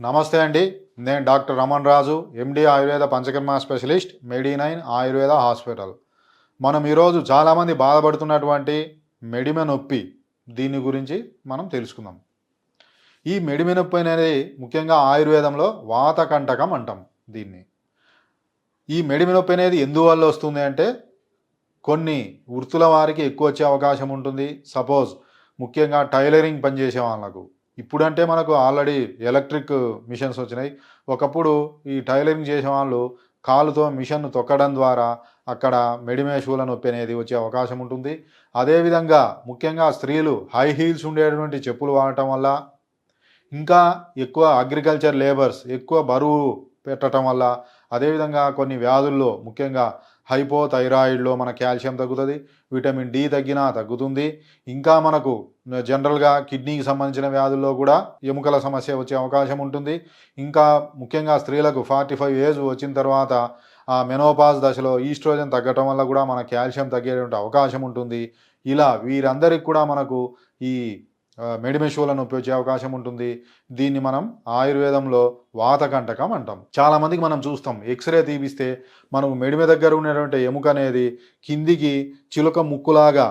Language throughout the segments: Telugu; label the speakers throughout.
Speaker 1: నమస్తే అండి. నేను doctor Raman Raju MD ayurveda panchakarma specialist Medi Nine ayurveda hospital. మనం ఈరోజు చాలామంది బాధపడుతున్నటువంటి మెడిమ నొప్పి దీని గురించి మనం తెలుసుకుందాం. ఈ మెడిమ నొప్పి అనేది ముఖ్యంగా ఆయుర్వేదంలో వాతకంటకం అంటాం దీన్ని. ఈ మెడిమ నొప్పి అనేది ఎందువల్ల వస్తుంది అంటే కొన్ని వృత్తుల వారికి ఎక్కువ వచ్చే అవకాశం ఉంటుంది. సపోజ్ ముఖ్యంగా టైలరింగ్ పనిచేసే వాళ్ళకు. ఇప్పుడంటే మనకు ఆల్రెడీ ఎలక్ట్రిక్ మిషన్స్ వచ్చినాయి. ఒకప్పుడు ఈ టైలరింగ్ చేసే వాళ్ళు కాలుతో మిషన్ తొక్కడం ద్వారా అక్కడ మెడిమేషుల నొప్పి అనేది వచ్చే అవకాశం ఉంటుంది. అదేవిధంగా ముఖ్యంగా స్త్రీలు హై హీల్స్ ఉండేటువంటి చెప్పులు వాడటం వల్ల ఇంకా ఎక్కువ అగ్రికల్చర్ లేబర్స్ ఎక్కువ బరువు పెట్టడం వల్ల అదేవిధంగా కొన్ని వ్యాధుల్లో ముఖ్యంగా హైపోథైరాయిడ్లో మన కాల్షియం తగ్గుతుంది విటమిన్ డి తగ్గినా తగ్గుతుంది. ఇంకా మనకు జనరల్గా కిడ్నీకి సంబంధించిన వ్యాధుల్లో కూడా ఎముకల సమస్య వచ్చే అవకాశం ఉంటుంది. ఇంకా ముఖ్యంగా స్త్రీలకు ఫార్టీ ఫైవ్ ఏజ్ వచ్చిన తర్వాత ఆ మెనోపాజ్ దశలో ఈస్ట్రోజన్ తగ్గటం వల్ల కూడా మన కాల్షియం తగ్గేటువంటి అవకాశం ఉంటుంది. ఇలా వీరందరికి కూడా మనకు ఈ మెడిమెషువుల ఉపయోగించే అవకాశం ఉంటుంది. దీన్ని మనం ఆయుర్వేదంలో వాతకంటకం అంటాం. చాలామందికి మనం చూస్తాం. ఎక్స్రే తీపిస్తే మనం మెడిమ దగ్గర ఉన్నటువంటి ఎముక అనేది కిందికి చిలుక ముక్కులాగా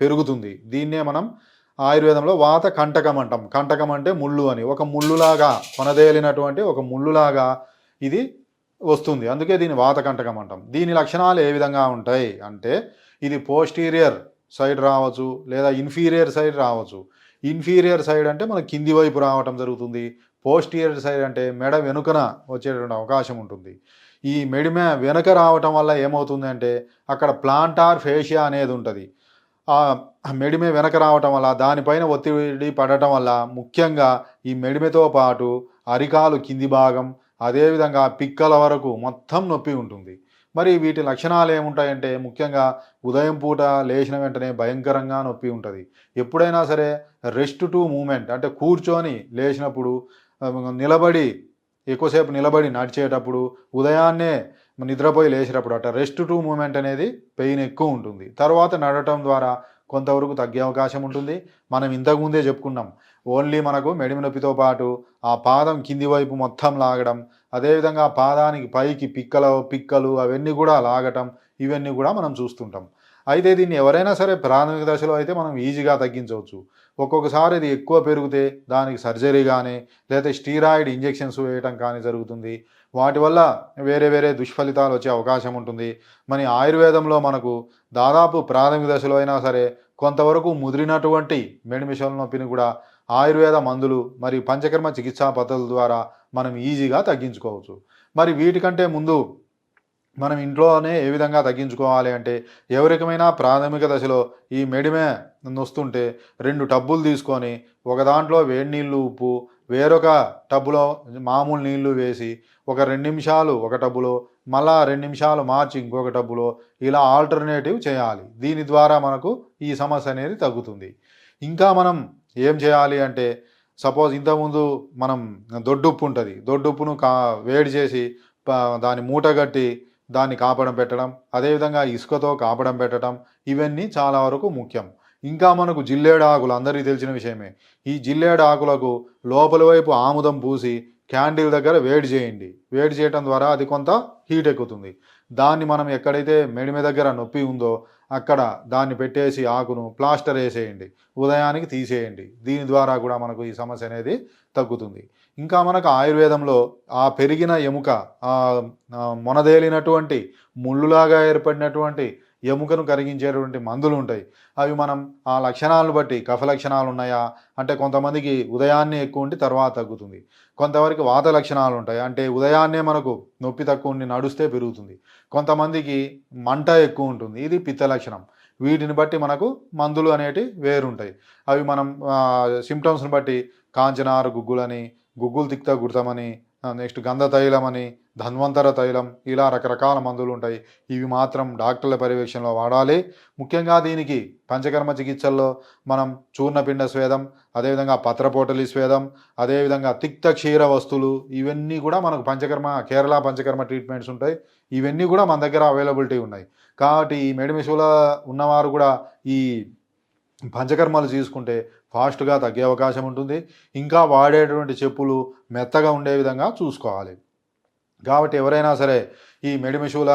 Speaker 1: పెరుగుతుంది. దీన్నే మనం ఆయుర్వేదంలో వాత కంటకం అంటాం. కంటకం అంటే ముళ్ళు అని. ఒక ముళ్ళులాగా కొనదేలినటువంటి ఒక ముళ్ళులాగా ఇది వస్తుంది. అందుకే దీన్ని వాత కంటకం అంటాం. దీని లక్షణాలు ఏ విధంగా ఉంటాయి? అంటే ఇది పోస్టీరియర్ సైడ్ రావచ్చు లేదా ఇన్ఫీరియర్ సైడ్ రావచ్చు. ఇన్ఫీరియర్ సైడ్ అంటే మన కింది వైపు రావటం జరుగుతుంది. పోస్టీరియర్ సైడ్ అంటే మెడ వెనుకన వచ్చేటువంటి అవకాశం ఉంటుంది. ఈ మెడిమ వెనుక రావటం వల్ల ఏమవుతుంది అంటే అక్కడ ప్లాంటార్ ఫేషియా అనేది ఉంటుంది. ఆ మెడిమె వెనక రావటం వల్ల దానిపైన ఒత్తిడి పడటం వల్ల ముఖ్యంగా ఈ మెడిమెతో పాటు అరికాలు కింది భాగం అదేవిధంగా పిక్కల వరకు మొత్తం నొప్పి ఉంటుంది. మరి వీటి లక్షణాలు ఏముంటాయంటే ముఖ్యంగా ఉదయం పూట లేచిన వెంటనే భయంకరంగా నొప్పి ఉంటుంది. ఎప్పుడైనా సరే రెస్ట్ టు మూమెంట్ అంటే కూర్చొని లేచినప్పుడు నిలబడి ఎక్కువసేపు నిలబడి నడిచేటప్పుడు ఉదయాన్నే నిద్రపోయి లేచినప్పుడు అట్ట రెస్ట్ టు మూమెంట్ అనేది పెయిన్ ఎక్కువ ఉంటుంది. తర్వాత నడటం ద్వారా కొంతవరకు తగ్గే అవకాశం ఉంటుంది. మనం ఇంతకుముందే చెప్పుకున్నాం. ఓన్లీ మనకు మెడిమి నొప్పితో పాటు ఆ పాదం కింది వైపు మొత్తం లాగడం అదేవిధంగా ఆ పాదానికి పైకి పిక్కల పిక్కలు అవన్నీ కూడా లాగటం ఇవన్నీ కూడా మనం చూస్తుంటాం. అయితే దీన్ని ఎవరైనా సరే ప్రాథమిక దశలో అయితే మనం ఈజీగా తగ్గించవచ్చు. ఒక్కొక్కసారి ఇది ఎక్కువ పెరిగితే దానికి సర్జరీ కానీ లేదా స్టీరాయిడ్ ఇంజెక్షన్స్ వేయటం కానీ జరుగుతుంది. వాటి వల్ల వేరే వేరే దుష్ఫలితాలు వచ్చే అవకాశం ఉంటుంది. మరి ఆయుర్వేదంలో మనకు దాదాపు ప్రాథమిక దశలో అయినా సరే కొంతవరకు ముదిరినటువంటి మెడిమిషన్ల నొప్పిని కూడా ఆయుర్వేద మందులు మరియు పంచకర్మ చికిత్సా పద్ధతుల ద్వారా మనం ఈజీగా తగ్గించుకోవచ్చు. మరి వీటికంటే ముందు మనం ఇంట్లోనే ఏ విధంగా తగ్గించుకోవాలి అంటే ఎవరికమైనా ప్రాథమిక దశలో ఈ మెడిమే నొస్తుంటే రెండు టబ్బులు తీసుకొని ఒక దాంట్లో వేడి నీళ్ళు ఉప్పు వేరొక టబ్బులో మామూలు నీళ్ళు వేసి ఒక రెండు నిమిషాలు ఒక టబ్బులో మళ్ళా రెండు నిమిషాలు మార్చి ఇంకొక టబ్బులో ఇలా ఆల్టర్నేటివ్ చేయాలి. దీని ద్వారా మనకు ఈ సమస్య అనేది తగ్గుతుంది. ఇంకా మనం ఏం చేయాలి అంటే సపోజ్ ఇంతకుముందు మనం దొడ్డుప్పు ఉంటుంది. దొడ్డుప్పును కా వేడి చేసి దాన్ని మూట కట్టి దాన్ని కాపడం పెట్టడం అదేవిధంగా ఇసుకతో కాపడం పెట్టడం ఇవన్నీ చాలా వరకు ముఖ్యం. ఇంకా మనకు జిల్లేడు ఆకులు అందరికీ తెలిసిన విషయమే. ఈ జిల్లేడు ఆకులకు లోపల వైపు ఆముదం పూసి క్యాండిల్ దగ్గర వేడి చేయండి. వేడి చేయటం ద్వారా అది కొంత హీట్ ఎక్కుతుంది. దాన్ని మనం ఎక్కడైతే మెడిమె దగ్గర నొప్పి ఉందో అక్కడ దాన్ని పెట్టేసి ఆకును ప్లాస్టర్ వేసేయండి. ఉదయానికి తీసేయండి. దీని ద్వారా కూడా మనకు ఈ సమస్య అనేది తగ్గుతుంది. ఇంకా మనకు ఆయుర్వేదంలో ఆ పెరిగిన ఎముక ఆ మొనదేలినటువంటి ముళ్ళులాగా ఏర్పడినటువంటి ఎముకను కరిగించేటువంటి మందులు ఉంటాయి. అవి మనం ఆ లక్షణాలను బట్టి కఫ లక్షణాలు ఉన్నాయా? అంటే కొంతమందికి ఉదయాన్నే ఎక్కువ ఉండి తర్వాత తగ్గుతుంది. కొంతవరకు వాత లక్షణాలు ఉంటాయి. అంటే ఉదయాన్నే మనకు నొప్పి తక్కువ ఉండి నడుస్తే పెరుగుతుంది. కొంతమందికి మంట ఎక్కువ ఉంటుంది. ఇది పిత్త లక్షణం. వీటిని బట్టి మనకు మందులు అనేటి వేరుంటాయి. అవి మనం సిమ్టమ్స్ని బట్టి కాంచనారు గుగ్గులని గుగ్గులు తిక్త గుర్తమని నెక్స్ట్ గంధ తైలం అని ధన్వంతర తైలం ఇలా రకరకాల మందులు ఉంటాయి. ఇవి మాత్రం డాక్టర్ల పర్యవేక్షణలో వాడాలి. ముఖ్యంగా దీనికి పంచకర్మ చికిత్సల్లో మనం చూర్ణపిండ స్వేదం అదేవిధంగా పత్రపోటలి స్వేదం అదేవిధంగా తిక్త క్షీర వస్తువులు ఇవన్నీ కూడా మనకు పంచకర్మ కేరళ పంచకర్మ ట్రీట్మెంట్స్ ఉంటాయి. ఇవన్నీ కూడా మన దగ్గర అవైలబిలిటీ ఉన్నాయి. కాబట్టి ఈ మెడిమిషుల ఉన్నవారు కూడా ఈ పంచకర్మలు తీసుకుంటే ఫాస్ట్గా తగ్గే అవకాశం ఉంటుంది. ఇంకా వాడేటువంటి చెప్పులు మెత్తగా ఉండే విధంగా చూసుకోవాలి. కాబట్టి ఎవరైనా సరే ఈ మెడిమిషుల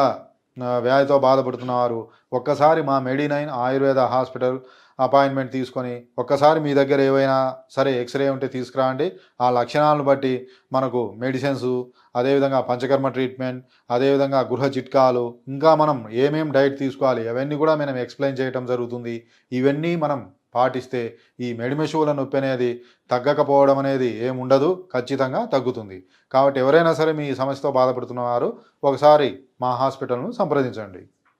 Speaker 1: వ్యాధితో బాధపడుతున్నవారు ఒక్కసారి మా మెడినైన్ ఆయుర్వేద హాస్పిటల్ అపాయింట్మెంట్ తీసుకొని ఒక్కసారి మీ దగ్గర ఏవైనా సరే ఎక్స్రే ఉంటే తీసుకురండి. ఆ లక్షణాలను బట్టి మనకు మెడిసిన్స్ అదేవిధంగా పంచకర్మ ట్రీట్మెంట్ అదేవిధంగా గృహ చిట్కాలు ఇంకా మనం ఏమేం డైట్ తీసుకోవాలి అవన్నీ కూడా మనం ఎక్స్ప్లెయిన్ చేయడం జరుగుతుంది. ఇవన్నీ మనం పాటిస్తే ఈ మెడిమెషువుల నొప్పి అనేది తగ్గకపోవడం అనేది ఏముండదు ఖచ్చితంగా తగ్గుతుంది. కాబట్టి ఎవరైనా సరే మీ సమస్యతో బాధపడుతున్న వారు ఒకసారి మా హాస్పిటల్ను సంప్రదించండి.